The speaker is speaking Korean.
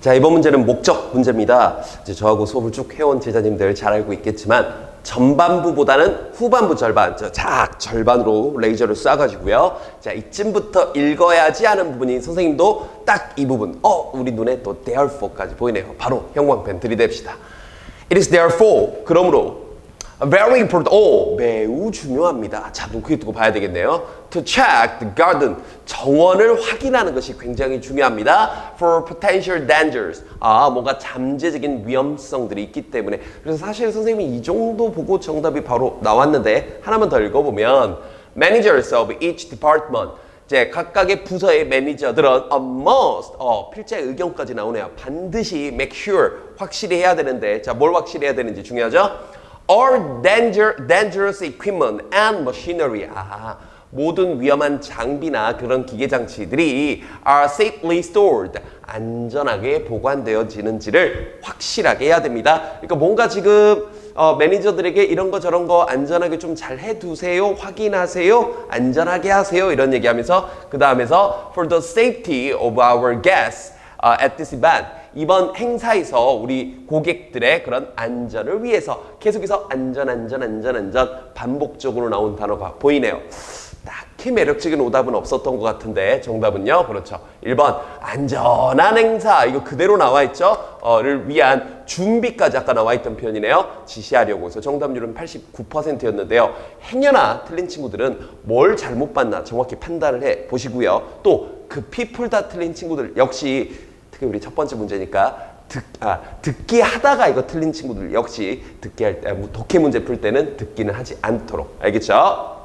자, 이번 문제는 목적 문제입니다. 이제 저하고 수업을 쭉 해온 제자님들 잘 알고 있겠지만 전반부보다는 후반부 절반, 저작 절반으로 레이저를 쏴가지고요. 자, 이쯤부터 읽어야지 하는 부분이 선생님도 딱 이 부분, 어, 우리 눈에 또 therefore까지 보이네요. 바로 형광펜 들이댑시다. It is therefore, 그러므로 very important, 오, 매우 중요합니다. 자, 눈 크게 뜨고 봐야 되겠네요. To check the garden, 정원을 확인하는 것이 굉장히 중요합니다. For potential dangers, 아, 뭔가 잠재적인 위험성들이 있기 때문에. 그래서 사실 선생님이 이 정도 보고 정답이 바로 나왔는데 하나만 더 읽어보면 managers of each department, 이제 각각의 부서의 매니저들은 a must, 어, 필자의 의견까지 나오네요. 반드시 make sure, 확실히 해야 되는데, 자, 뭘 확실히 해야 되는지 중요하죠? All danger, dangerous equipment and machinery. 아, 모든 위험한 장비나 그런 기계 장치들이 are safely stored. 안전하게 보관되어지는지를 확실하게 해야 됩니다. 그러니까 뭔가 지금 어, 매니저들에게 이런 거 저런 거 안전하게 좀 잘 해두세요, 확인하세요, 안전하게 하세요 이런 얘기하면서 그 다음에서 for the safety of our guests at this event. 이번 행사에서 우리 고객들의 그런 안전을 위해서 계속해서 안전, 안전, 안전, 안전 반복적으로 나온 단어가 보이네요. 딱히 매력적인 오답은 없었던 것 같은데 정답은요? 그렇죠. 1번 안전한 행사. 이거 그대로 나와 있죠? 어를 위한 준비까지 아까 나와 있던 표현이네요. 지시하려고. 해서 정답률은 89%였는데요. 행여나 틀린 친구들은 뭘 잘못 봤나 정확히 판단을 해 보시고요. 또 급히 풀다 틀린 친구들. 역시 특히 우리 첫 번째 문제니까 듣, 아, 듣기 하다가 이거 틀린 친구들. 역시 듣기 할 때, 뭐 독해 문제 풀 때는 듣기는 하지 않도록. 알겠죠?